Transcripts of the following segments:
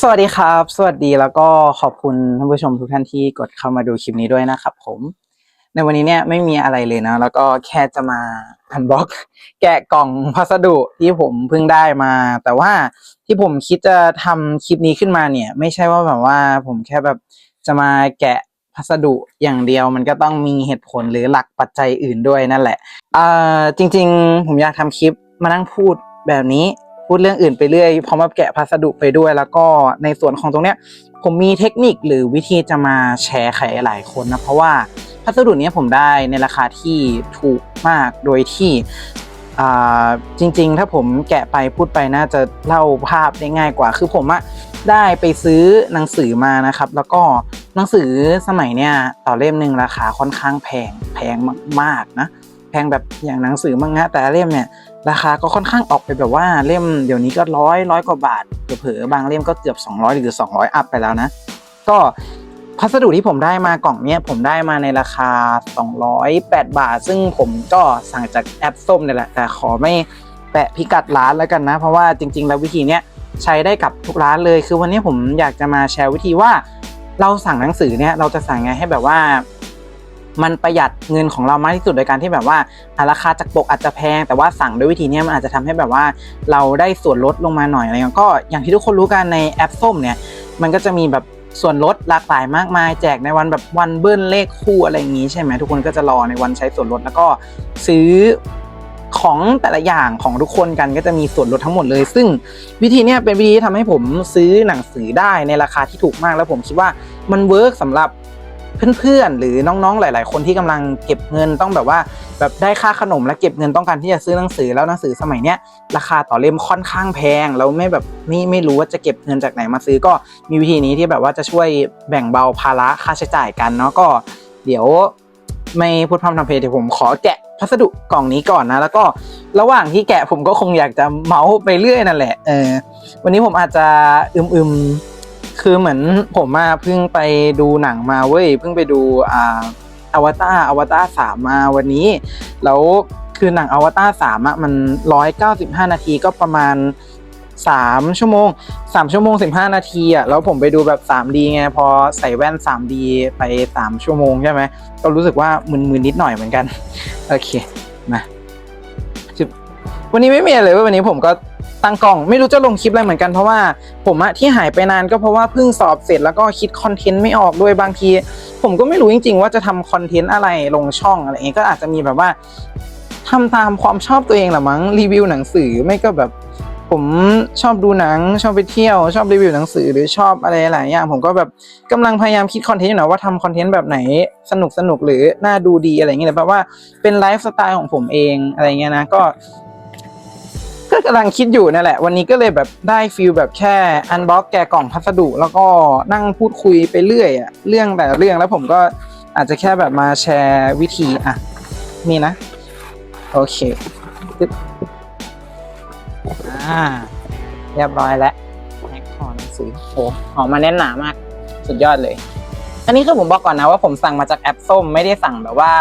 สวัสดีครับ สวัสดีแล้วก็ขอบคุณท่านผู้ชมทุกท่านที่กดเข้ามาดูคลิปนี้ด้วยนะครับผม ในวันนี้เนี่ยไม่มีอะไรเลยนะ แล้วก็แค่จะมาอันบ็อกแกะกล่องพัสดุที่ผมเพิ่งได้มา แต่ว่าที่ผมคิดจะทำคลิปนี้ขึ้นมาเนี่ย ไม่ใช่ว่าแบบว่าผมแค่แบบจะมาแกะ พัสดุอย่างเดียวมันก็ต้องมีเหตุผลหรือหลักปัจจัยอื่นด้วยนั่นแหละอ่าจริง ๆ ผมอยากทำคลิปมานั่งพูดแบบนี้พูดเรื่องอื่นไปเรื่อยพร้อมกับแกะพัสดุไปด้วย แล้วก็ในส่วนของตรงเนี้ยผมมีเทคนิคหรือวิธีจะมาแชร์ใครหลายคนนะเพราะว่าพัสดุนี้ผมได้ในราคาที่ถูกมากโดยที่อ่าจริงๆ ถ้าผมแกะไปพูดไปน่าจะเล่าภาพได้ง่ายกว่า คือผมอะได้ไปซื้อหนังสือมานะครับ แล้วก็ หนังสือสมัยเนี้ยต่อเล่มหนึ่งราคาค่อนข้างแพงแพงมากๆนะแพงแบบอย่างหนังสือมังงะแต่เล่มเนี่ยราคาก็ค่อนข้างออกไปแบบว่าเล่มเดี๋ยวนี้ก็ร้อยร้อยกว่าบาทเผลอๆบางเล่มก็เกือบ 200 หรือ 200 อัพไปแล้วนะ ก็พัสดุที่ผมได้มากล่องเนี้ยผมได้มาในราคา 208 บาท ซึ่งผมก็สั่งจากแอปส้มเนี่ยแหละ แต่ขอไม่แปะพิกัดร้านแล้วกันนะ เพราะว่าจริง ๆ แล้ววิธีเนี้ยใช้ได้กับทุกร้านเลย คือวันนี้ผมอยากจะมาแชร์วิธีว่า เราสั่งหนังสือเนี่ยเราจะสั่งไงให้แบบว่า มันประหยัดเงินของเรามากที่สุดโดยการที่แบบว่าราคาจากปกอาจจะแพง แต่ว่าสั่งด้วยวิธีนี้มันอาจจะทำให้แบบว่าเราได้ส่วนลดลงมาหน่อยอะไรเงี้ยก็อย่างที่ทุกคนรู้กันในแอปส้มเนี่ย มันก็จะมีแบบส่วนลดหลากหลายมากมายแจกในวันแบบวันเบิ้ลเลขคู่อะไรอย่างงี้ใช่ไหมทุกคนก็จะรอในวันใช้ส่วนลดแล้วก็ซื้อ ของแต่ละอย่างของทุกคนกันก็จะมีส่วนลดทั้งหมดเลย ซึ่งวิธีนี้เป็นวิธีที่ทำให้ผมซื้อหนังสือได้ในราคาที่ถูกมาก แล้วผมคิดว่ามันเวิร์กสำหรับเพื่อนๆ หรือน้องๆ หลาย ๆ คนที่กำลังเก็บเงินต้องแบบว่าแบบได้ค่าขนมและเก็บเงินต้องการที่จะซื้อหนังสือแล้วหนังสือสมัยเนี้ยราคาต่อเล่มค่อนข้างแพงแล้วไม่แบบไม่ไม่รู้ว่าจะเก็บเงินจากไหนมาซื้อก็มีวิธีนี้ที่แบบว่าจะช่วยแบ่งเบาภาระค่าใช้จ่ายกันเนาะก็ เดี๋ยว ไม่พูดพร่ำทำเพลงเดี๋ยวผมขอแกะพัสดุกล่องนี้ก่อนนะ แล้วก็ระหว่างที่แกะผมก็คงอยากจะเมาส์ไปเรื่อยนั่นแหละเออวันนี้ผมอาจจะอึมๆคือเหมือนผมมาเพิ่งไปดูหนังมาเว้ยเพิ่งไปดูอ่าอวตารอวตารสามมาวันนี้ แล้วคือหนังอวตารสามอะมันร้อยเก้าสิบห้านาทีก็ประมาณ สามชั่วโมงสามชั่วโมงสิบห้านาทีอะแล้วผมไปดูแบบ 3D ไง พอใส่แว่น 3D ไปสามชั่วโมงใช่ไหมก็รู้สึกว่ามึนๆนนิดหน่อยเหมือนกัน โอเคมาวันนี้ไม่มีอะไรเลยวันนี้ผมก็ตั้งกล้องไม่รู้จะลงคลิปอะไรเหมือนกันเพราะว่าผมอะที่หายไปนานก็เพราะว่าเพิ่งสอบเสร็จแล้วก็คิดคอนเทนต์ไม่ออกด้วยบางที ผมก็ไม่รู้จริง ๆ ว่าจะทำคอนเทนต์อะไรลงช่องอะไรองเงี้ยก็อาจจะมีแบบว่าทำตามความชอบตัวเองแหละมั้งรีวิวหนังสือไม่ก็แบบ ผมชอบดูหนัง ชอบไปเที่ยว ชอบรีวิวหนังสือหรือชอบอะไรหลายอย่าง ผมก็แบบกำลังพยายามคิดคอนเทนต์อยู่นะว่าทำคอนเทนต์แบบไหนสนุกสนุกหรือน่าดูดีอะไรเงี้ยแบบว่าเป็นไลฟ์สไตล์ของผมเองอะไรเงี้ยนะก็ก็กำลังคิดอยู่นั่นแหละ วันนี้ก็เลยแบบได้ฟีลแบบแค่อันบ็อกแกะกล่องพัสดุ แล้วก็นั่งพูดคุยไปเรื่อยอะเรื่องแต่เรื่องแล้วผมก็อาจจะแค่แบบมาแชร์วิธีอะนี่นะ โอเค อ่า เรียบร้อยแล้วแม็กคอหนังสือโอ้ออกมาแน่นหนามาก สุดยอดเลย อันนี้คือผมบอกก่อนนะว่าผมสั่งมาจากแอปส้มไม่ได้สั่งแบบว่า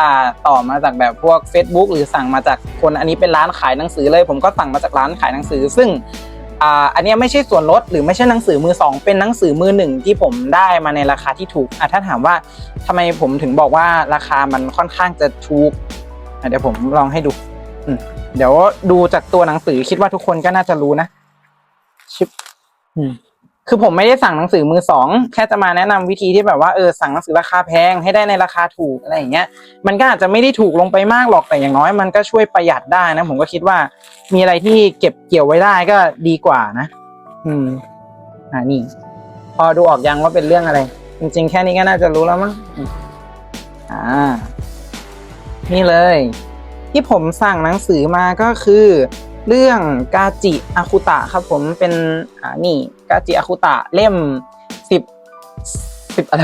ต่อมาจากแบบพวก Facebook หรือสั่งมาจากคนอันนี้เป็นร้านขายหนังสือเลย ผมก็สั่งมาจากร้านขายหนังสือ ซึ่งอันนี้ไม่ใช่ส่วนลดหรือไม่ใช่หนังสือมือสองเป็นหนังสือมือหนึ่งที่ผมได้มาในราคาที่ถูกอะถ้าถามว่าทำไมผมถึงบอกว่าราคามันค่อนข้างจะถูกเดี๋ยวผมลองให้ดู เดี๋ยวดูจากตัวหนังสือคิดว่าทุกคนก็น่าจะรู้นะชิปคือผมไม่ได้สั่งหนังสือมือสองแค่จะมาแนะนำวิธีที่แบบว่าเออสั่งหนังสือราคาแพงให้ได้ในราคาถูกอะไรอย่างเงี้ย มันก็อาจจะไม่ได้ถูกลงไปมากหรอกแต่อย่างน้อย มันก็ช่วยประหยัดได้นะ ผมก็คิดว่า มีอะไรที่เก็บเกี่ยวไว้ได้ก็ดีกว่านะ อืม อ่านี่ พอดูออกยังว่าเป็นเรื่องอะไร จริง ๆ แค่นี้ก็น่าจะรู้แล้วมั้งอ่า นี่เลย ที่ผมสั่งหนังสือมาก็คือ เรื่องกาจิอาคุตะครับผมเป็นอ่านี่กาจิอาคุตะเล่มสิบสิบอะไร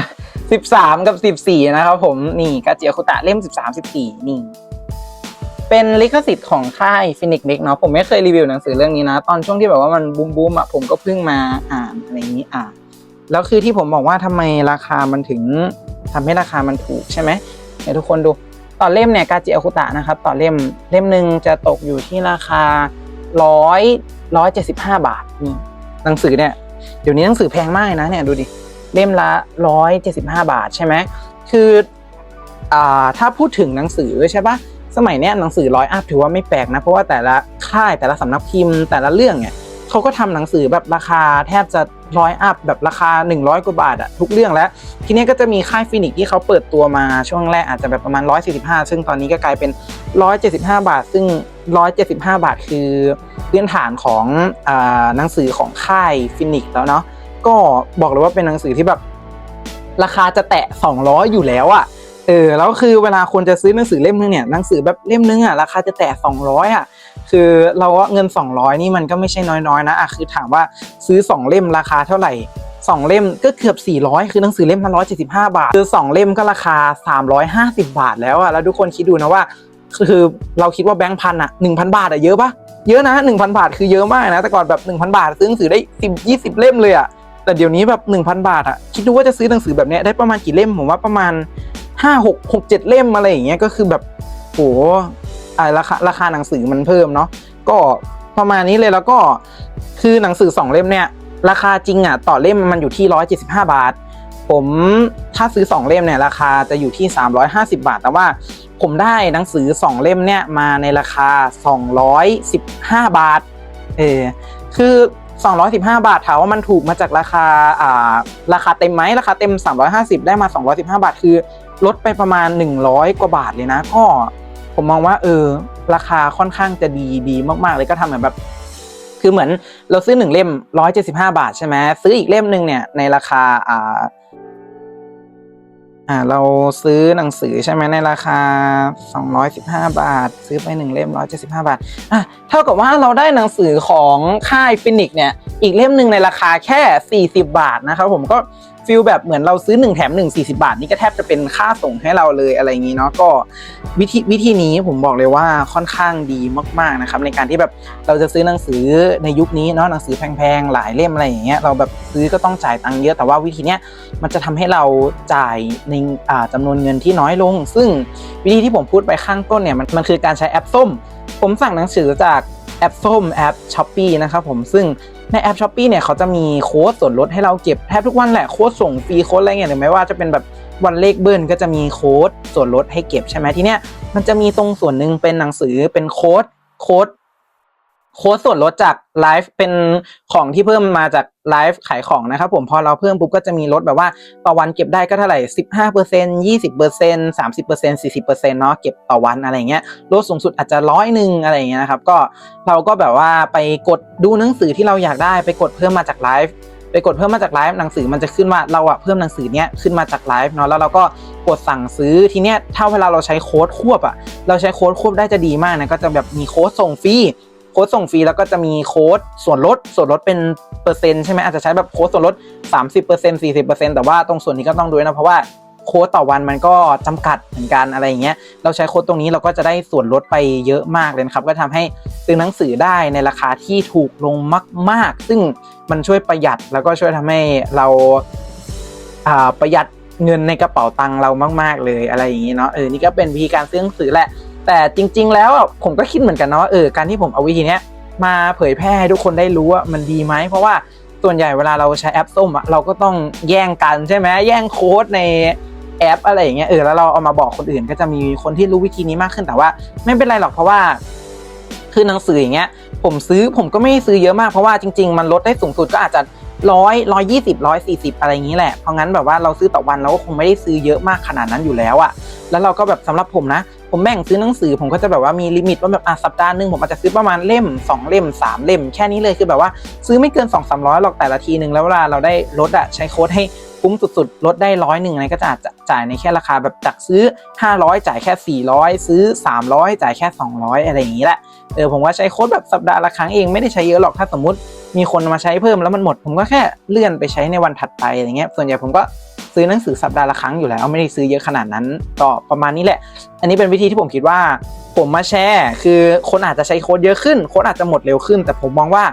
สิบสามกับสิบสี่นะครับผมนี่กาจิอาคุตะเล่มสิบสามสิบสี่นี่เป็นลิขสิทธิ์ของค่ายฟินิกเด็กเนาะผมไม่เคยรีวิวหนังสือเรื่องนี้นะ ตอนช่วงที่แบบว่ามันบูมบูมอะผมก็เพิ่งมาอ่านอะไรอย่างนี้อ่านแล้วคือที่ผมบอกว่าทำไมราคามันถึงทำให้ราคามันถูกใช่ไหมให้ทุกคนดู ต่อเล่มเนี่ยกาจิอาคุตะนะครับต่อเล่มเล่มหนึ่งจะตกอยู่ที่ราคาร้อยร้อยเจ็ดสิบห้าบาทนี่หนังสือเนี่ยเดี๋ยวนี้หนังสือแพงมากนะเนี่ยดูดิเล่มละร้อยเจ็ดสิบห้าบาทใช่ไหมคืออ่าถ้าพูดถึงหนังสือใช่ปะสมัยเนี้ยหนังสือร้อยอัพถือว่าไม่แปลกนะเพราะว่าแต่ละค่ายแต่ละสำนักพิมพ์แต่ละเรื่องเนี่ย เขาก็ทำหนังสือแบบราคาแทบจะร้อยอัพแบบราคา 100 กว่าบาทอะทุกเรื่องแล้ว ทีนี้ก็จะมีค่ายฟินิกที่เขาเปิดตัวมาช่วงแรกอาจจะแบบประมาณ 145 ซึ่งตอนนี้ก็กลายเป็น 175 บาท ซึ่ง 175 บาทคือพื้นฐานของอาหนังสือของค่ายฟินิกแล้วเนาะก็บอกเลยว่าเป็นหนังสือที่แบบราคาจะแตะ 200 อยู่แล้วอะเออแล้วคือเวลาคนจะซื้อหนังสือเล่มนึงเนี่ยหนังสือแบบเล่มนึงอะราคาจะแตะ 200อะ คือเราว่าเงิน 200 นี่มันก็ไม่ใช่น้อยๆนะอะคือถามว่าซื้อ 2 เล่มราคาเท่าไหร่สองเล่มก็เกือบ 400 คือหนังสือเล่มละ175 บาท คือ 2 เล่มก็ราคา 350 บาทแล้วอะแล้วทุกคนคิดดูนะว่า คือเราคิดว่าแบงค์พันอะ1,000 บาทอะเยอะปะเยอะนะ 1,000 บาทคือเยอะมากนะ แต่ก่อนแบบ 1,000 บาท ซื้อหนังสือได้10 20 เล่มเลยอะแต่เดี๋ยวนี้แบบ1,000 บาทอะคิดดูว่าจะซื้อหนังสือแบบเนี้ยได้ประมาณกี่เล่มผมว่าประมาณ5 6 6 7 เล่มอะไรอย่างเงี้ยก็คือแบบโห อ่าราคาราคาหนังสือมันเพิ่มเนาะก็ประมาณนี้เลยแล้วก็คือหนังสือสองเล่มเนี่ย ราคาจริงอะต่อเล่มมันอยู่ที่ 175 บาท ผมถ้าซื้อ 2 เล่มเนี่ยราคาจะอยู่ที่ 350 บาท แต่ว่าผมได้หนังสือ 2 เล่มเนี่ยมาในราคา 215 บาทเออคือ215 บาทถามว่ามันถูกมาจากราคาอ่าราคาเต็มไหมราคาเต็ม 350 ได้มา 215 บาท คือลดไปประมาณ 100 กว่าบาทเลยนะก็ ผมมองว่าเออราคาค่อนข้างจะดีดีมากๆเลยก็ทำเหมือนแบบ คือเหมือนเราซื้อหนึ่งเล่มร้อยเจ็ดสิบห้าบาทใช่ไหมซื้ออีกเล่มหนึ่งเนี่ยในราคาอ่าอ่าเราซื้อหนังสือใช่ไหมในราคาสองร้อยสิบห้าบาท ซื้อไปหนึ่งเล่มร้อยเจ็ดสิบห้าบาทอะเท่ากับว่าเราได้หนังสือของค่ายฟินิกเนี่ยอีกเล่มหนึ่งในราคาแค่สี่สิบบาทนะครับผมก็ ฟิลแบบเหมือนเราซื้อ 1 แถม 1 40 บาท นี่ก็แทบจะเป็นค่าส่งให้เราเลยอะไรอย่างนี้เนาะก็วิธีวิธีนี้ผมบอกเลยว่าค่อนข้างดีมากๆนะครับในการที่แบบเราจะซื้อหนังสือในยุคนี้เนาะหนังสือแพงๆหลายเล่มอะไรอย่างเงี้ยเราแบบซื้อก็ต้องจ่ายตังค์เยอะแต่ว่าวิธีเนี้ยมันจะทำให้เราจ่ายในอ่าจำนวนเงินที่น้อยลง ซึ่งวิธีที่ผมพูดไปข้างต้นเนี่ยมันมันคือการใช้แอปส้ม ผมสั่งหนังสือจากแอปส้มแอปช้อปปีนะครับผมซึ่ง ในแอปช้อปปีเนี่ยเขาจะมีโค้ดส่วนลดให้เราเก็บแทบทุกวันแหละโค้ดส่งฟรีโค้ดอะไรเงี้ยหรือไม่ว่าจะเป็นแบบวันเลขเบิ้ลก็จะมีโค้ดส่วนลดให้เก็บใช่ไหมที่เนี้ยมันจะมีตรงส่วนหนึ่งเป็นหนังสือเป็นโค้ดโค้ด โค้ดส่วนลดจากไลฟ์เป็นของที่เพิ่มมาจากไลฟ์ขายของนะครับผมพอเราเพิ่มปุ๊บก็จะมีลดแบบว่าต่อวันเก็บได้ก็เท่าไหร่สิบห้าเปอร์เซ็นยี่สิบเปอร์เซ็นสามสิบเปอร์เซ็นสี่สิบเปอร์เซ็นต์เนาะเก็บต่อวันอะไรเงี้ยลดสูงสุดอาจจะร้อยหนึ่งอะไรเงี้ยนะครับก็เราก็แบบว่าไปกดดูหนังสือที่เราอยากได้ไปกดเพิ่มมาจากไลฟ์ไปกดเพิ่มมาจากไลฟ์หนังสือมันจะขึ้นว่าเราอะเพิ่มหนังสือเนี้ยขึ้นมาจากไลฟ์เนาะแล้วเราก็กดสั่งซื้อทีเนี้ยถ้าเวลาเราใช้โค้ดควบอะเราใช้โค้ดควบได้จะดีมากนะก็จะแบบมีโค้ดส่งฟรี โค้ดส่งฟรีแล้วก็จะมีโค้ดส่วนลดส่วนลดเป็นเปอร์เซ็นต์ใช่ไหมอาจจะใช้แบบโค้ดส่วนลด 30% 40%แต่ว่าตรงส่วนนี้ก็ต้องดูนะ เพราะว่าโค้ดต่อวันมันก็จำกัดเหมือนกันอะไรอย่างเงี้ย เราใช้โค้ดตรงนี้เราก็จะได้ส่วนลดไปเยอะมากเลยนะครับ ก็ทำให้ซื้อหนังสือได้ในราคาที่ถูกลงมาก ๆ ซึ่งมันช่วยประหยัดแล้วก็ช่วยทำให้เราาประหยัดเงินในกระเป๋าตังค์เรามาก ๆ เลยอะไรอย่างงี้เนาะเออนี่ก็เป็นวิธีการซื้อหนังสือแหละ แต่จริง ๆ แล้วผมก็คิดเหมือนกันนะว่าเออการที่ผมเอาวิธีเนี้ยมาเผยแพร่ให้ทุกคนได้รู้ว่ามันดีไหมเพราะว่าส่วนใหญ่เวลาเราใช้แอปส้มอะเราก็ต้องแย่งกันใช่ไหมแย่งโค้ดในแอปอะไรอย่างเงี้ยเออแล้วเราเอามาบอกคนอื่นก็จะมีคนที่รู้วิธีนี้มากขึ้นแต่ว่า ไม่เป็นไรหรอกเพราะว่าคือหนังสืออย่างเงี้ยผมซื้อผมก็ไม่ซื้อเยอะมากเพราะว่าจริง ๆ มันลดได้สูงสุดก็อาจจะ ร้อยร้อยยี่สิบร้อยสี่สิบอะไรอย่างนี้แหละเพราะงั้นแบบว่าเราซื้อต่อวันเราก็คงไม่ได้ซื้อเยอะมากขนาดนั้นอยู่แล้วอะแล้วเราก็แบบสำหรับผมนะ ผมแบ่งซื้อหนังสือ ผมก็จะแบบว่ามีลิมิตว่าแบบอะสัปดาห์หนึ่งผมอาจจะซื้อประมาณเล่มสองเล่มสามเล่ม แค่นี้เลยคือแบบว่าซื้อไม่เกินสองสามร้อยหรอกแต่ละทีหนึ่งแล้วเวลาเราได้ลดอะใช้โค้ดให้คุ้มสุดๆ ลดได้ร้อยหนึ่งอะไรก็จะจจะจ่ายในแค่ราคาแบบจากซื้อ 500 จ่ายแค่ 400 ซื้อ 300 จ่ายแค่ 200 อะไรอย่างนี้แหละเออผมว่าใช้โค้ดแบบสัปดาห์ละครั้งเองไม่ได้ใช้เยอะหรอกถ้าสมมติ มีคนมาใช้เพิ่มแล้วมันหมด ผมก็แค่เลื่อนไปใช้ในวันถัดไปอะไรเงี้ยส่วนใหญ่ผมก็ซื้อหนังสือสัปดาห์ละครั้งอยู่แล้วไม่ได้ซื้อเยอะขนาดนั้นก็ประมาณนี้แหละ อันนี้เป็นวิธีที่ผมคิดว่า ผมมาแชร์คือคนอาจจะใช้โค้ดเยอะขึ้นโค้ดอาจจะหมดเร็วขึ้น แต่ผมมองว่า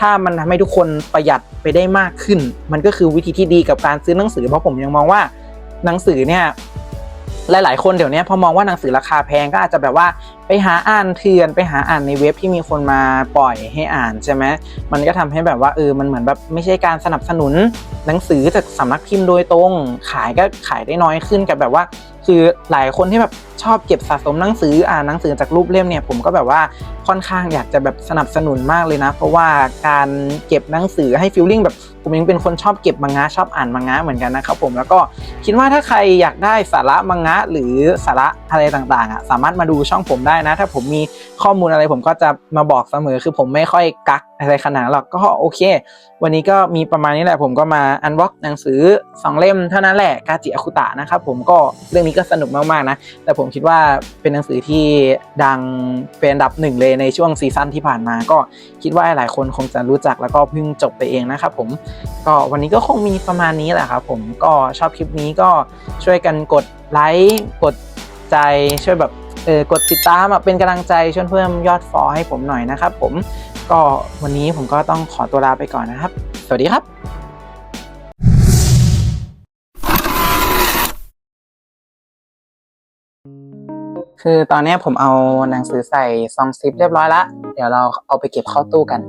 ถ้ามันทำให้ทุกคนประหยัดไปได้มากขึ้น มันก็คือวิธีที่ดีกับการซื้อหนังสือเพราะผมยังมองว่าหนังสือเนี่ย หลาย ๆ คนเดี๋ยวนี้พอมองว่าหนังสือราคาแพงก็อาจจะแบบว่าไปหาอ่านเถื่อนไปหาอ่านในเว็บที่มีคนมาปล่อยให้อ่านใช่ไหมมันก็ทำให้แบบว่าเออมันเหมือนแบบไม่ใช่การสนับสนุนหนังสือจากสำนักพิมพ์โดยตรง ขายก็ขายได้น้อยขึ้นกับแบบว่า คือหลายคนที่แบบชอบเก็บสะสมหนังสืออ่านหนังสือจากรูปเล่มเนี่ยผมก็แบบว่าค่อนข้างอยากจะแบบสนับสนุนมากเลยนะ เพราะว่าการเก็บหนังสือให้ฟีลลิ่งแบบ ผมเองเป็นคนชอบเก็บมังงะชอบอ่านมังงะเหมือนกันนะครับผมแล้วก็คิดว่าถ้าใครอยากได้สาระมังงะหรือสาระอะไรต่างๆอะสามารถมาดูช่องผมได้นะ ถ้าผมมีข้อมูลอะไรผมก็จะมาบอกเสมอ คือผมไม่ค่อยกักอะไรขนาดหรอกก็โอเค วันนี้ก็มีประมาณนี้แหละผมก็มาอันบ็อกหนังสือ2เล่มเท่านั้นแหละกาจิอาคุตะนะครับผมก็เรื่องนี้ก็สนุกมากๆนะแต่ผมคิดว่าเป็นหนังสือที่ดังเป็นอันดับหนึ่งเลยในช่วงซีซั่นที่ผ่านมา ก็คิดว่าหลายคนคงจะรู้จักแล้วก็เพิ่งจบไปเองนะครับผมก็วันนี้ก็คงมีประมาณนี้แหละครับผมก็ชอบคลิปนี้ก็ช่วยกันกดไลค์กดใจช่วยแบบเออกดติดตามเป็นกำลังใจช่วยเพิ่มยอดฟอลให้ผมหน่อยนะครับผมก็วันนี้ผมก็ต้องขอตัวลาไปก่อนนะครับ สวัสดีครับคือตอนนี้ผมเอาหนังสือใส่ซองซิปเรียบร้อยละ เดี๋ยวเราเอาไปเก็บเข้าตู้กัน